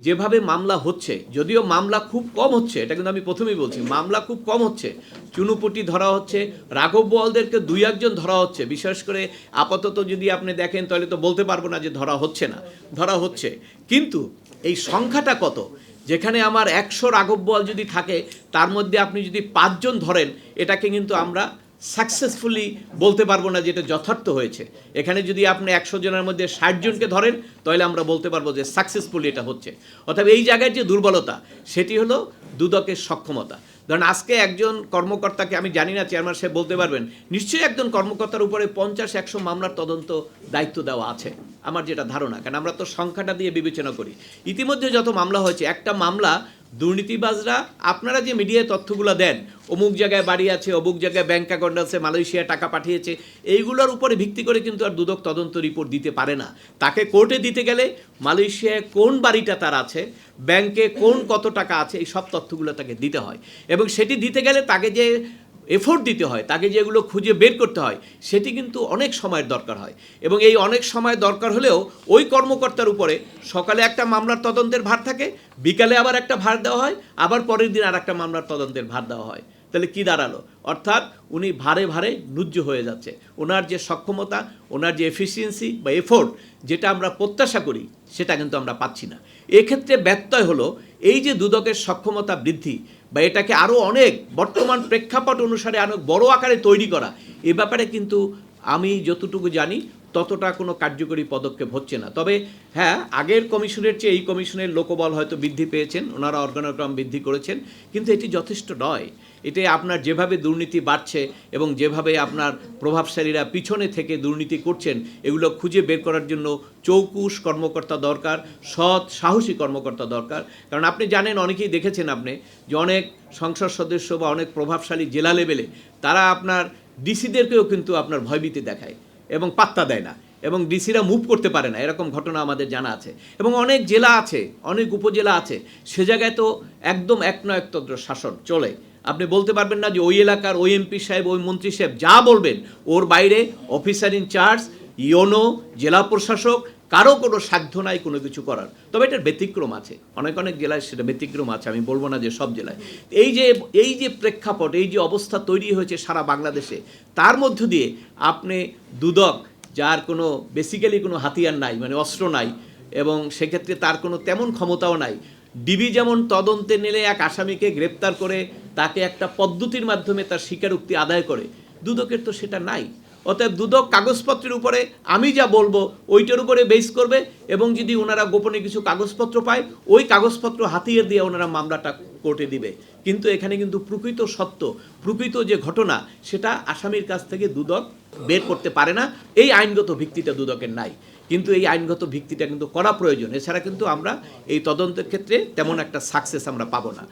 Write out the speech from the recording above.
যেভাবে মামলা হচ্ছে, যদিও মামলা খুব কম হচ্ছে, এটা কিন্তু আমি প্রথমেই বলছি, মামলা খুব কম হচ্ছে। চুনুপুটি ধরা হচ্ছে, রাঘব বোয়ালদেরকে দুই একজন ধরা হচ্ছে। বিশেষ করে আপাতত যদি আপনি দেখেন, তাহলে তো বলতে পারব না যে ধরা হচ্ছে না, ধরা হচ্ছে। কিন্তু এই সংখ্যাটা কত? যেখানে আমার একশো রাঘব বোয়াল যদি থাকে, তার মধ্যে আপনি যদি পাঁচজন ধরেন, এটাকে কিন্তু আমরা সাকসেসফুলি বলতে পারব না যে এটা যথার্থ হয়েছে। এখানে যদি আপনি একশো জনের মধ্যে ষাট জনকে ধরেন, তাহলে আমরা বলতে পারব যে সাকসেসফুলি এটা হচ্ছে। অর্থাৎ এই জায়গায় যে দুর্বলতা, সেটি হলো দুদকের সক্ষমতা। ধরেন আজকে একজন কর্মকর্তাকে, আমি জানি না চেয়ারম্যান সাহেব বলতে পারবেন, নিশ্চয়ই একজন কর্মকর্তার উপরে পঞ্চাশ, একশো মামলার তদন্ত দায়িত্ব দেওয়া আছে, আমার যেটা ধারণা। কারণ আমরা তো সংখ্যাটা দিয়ে বিবেচনা করি। ইতিমধ্যে যত মামলা হয়েছে, একটা মামলা দুর্নীতিবাজরা, আপনারা যে মিডিয়ায় তথ্যগুলো দেন, অমুক জায়গায় বাড়ি আছে, অমুক জায়গায় ব্যাঙ্ক অ্যাকাউন্ট আছে, মালয়েশিয়ায় টাকা পাঠিয়েছে, এইগুলোর উপরে ভিত্তি করে কিন্তু আর দুদক তদন্ত রিপোর্ট দিতে পারে না। তাকে কোর্টে দিতে গেলে মালয়েশিয়ায় কোন বাড়িটা তার আছে ব্যাংকে কোন কত টাকা আছে, এই সব তথ্যগুলো তাকে দিতে হয়। এবং সেটি দিতে গেলে তাকে যে এফোর্ট দিতে হয়, তাকে যেগুলো খুঁজে বের করতে হয়, সেটি কিন্তু অনেক সময়ের দরকার হয়। এবং এই অনেক সময় দরকার হলেও ওই কর্মকর্তার উপরে সকালে একটা মামলার তদন্তের ভার থাকে, বিকালে আবার একটা ভার দেওয়া হয়, আবার পরের দিন আর একটা মামলার তদন্তের ভার দেওয়া হয়। তাহলে কি দাঁড়াল? অর্থাৎ উনি ভারে ভারে নুজ্জ হয়ে যাচ্ছে। ওনার যে সক্ষমতা, ওনার যে এফিসিয়েন্সি বা এফোর্ট যেটা আমরা প্রত্যাশা করি, সেটা কিন্তু আমরা পাচ্ছি না। এক্ষেত্রে ব্যত্যয় হলো, এই যে দুদকের সক্ষমতা বৃদ্ধি বা এটাকে আরও অনেক বর্তমান প্রেক্ষাপট অনুসারে অনেক বড় আকারে তৈরি করা, এ ব্যাপারে কিন্তু আমি যতটুকু জানি ততটা কোনো কার্যকরী পদক্ষেপ হচ্ছে না। তবে হ্যাঁ আগের কমিশনের চেয়ে এই কমিশনের লোকবল হয়তো বৃদ্ধি পেয়েছেন, ওনারা অর্গানোগ্রাম বৃদ্ধি করেছেন, কিন্তু এটি যথেষ্ট নয়। এতে আপনার যেভাবে দুর্নীতি বাড়ছে এবং যেভাবে আপনার প্রভাবশালীরা পিছনে থেকে দুর্নীতি করছেন, এগুলো খুঁজে বের করার জন্য চৌকুশ কর্মকর্তা দরকার, সৎ, সাহসী কর্মকর্তা দরকার। কারণ আপনি জানেন, অনেকেই দেখেছেন আপনি যে অনেক সংসদ সদস্য বা অনেক প্রভাবশালী জেলা লেভেলে তারা আপনার ডিসিদেরকেও কিন্তু আপনার ভয়ভীতি দেখায়। এবং পাত্তা দেয় না, এবং ডিসিরা মুভ করতে পারে না, এরকম ঘটনা আমাদের জানা আছে। এবং অনেক জেলা আছে, অনেক উপজেলা আছে, সে জায়গায় তো একদম এক একতন্ত্র শাসন চলে। আপনি বলতে পারবেন না যে ওই এলাকার ওই এমপি সাহেব, ওই মন্ত্রী সাহেব যা বলবেন, ওর বাইরে অফিসার ইনচার্জ ইওনো জেলা প্রশাসক, কারও কোনো সাধ্য নাই কোনো কিছু করার। তবে এটার ব্যতিক্রম আছে। অনেক অনেক জেলায় সেটা ব্যতিক্রম আছে, আমি বলব না যে সব জেলায়। এই যে এই যে প্রেক্ষাপট, এই যে অবস্থা তৈরি হয়েছে সারা বাংলাদেশে, তার মধ্য দিয়ে আপনি দুদক, যার কোনো বেসিক্যালি কোনো হাতিয়ার নাই মানে অস্ত্র নাই, এবং সেক্ষেত্রে তার কোনো তেমন ক্ষমতাও নাই ডিবি যেমন তদন্তে নিলে এক আসামিকে গ্রেপ্তার করে, তাকে একটা পদ্ধতির মাধ্যমে তার স্বীকারোক্তি আদায় করে দুদকের তো সেটা নাই। অতএব দুদক কাগজপত্রের উপরে আমি যা বলব, ওইটার উপরে বেস করবে এবং যদি ওনারা গোপনে কিছু কাগজপত্র পায়, ওই কাগজপত্র হাতিয়ে দিয়ে ওনারা মামলাটা কোর্টে দিবে। কিন্তু এখানে কিন্তু প্রকৃত সত্য, প্রকৃত যে ঘটনা, সেটা আসামির কাছ থেকে দুদক বের করতে পারে না। এই আইনগত ভিত্তিটা দুদকের নাই। কিন্তু এই আইনগত ভিত্তিটা কিন্তু করা প্রয়োজন। এছাড়া কিন্তু আমরা এই তদন্তের ক্ষেত্রে তেমন একটা সাকসেস আমরা পাবো না।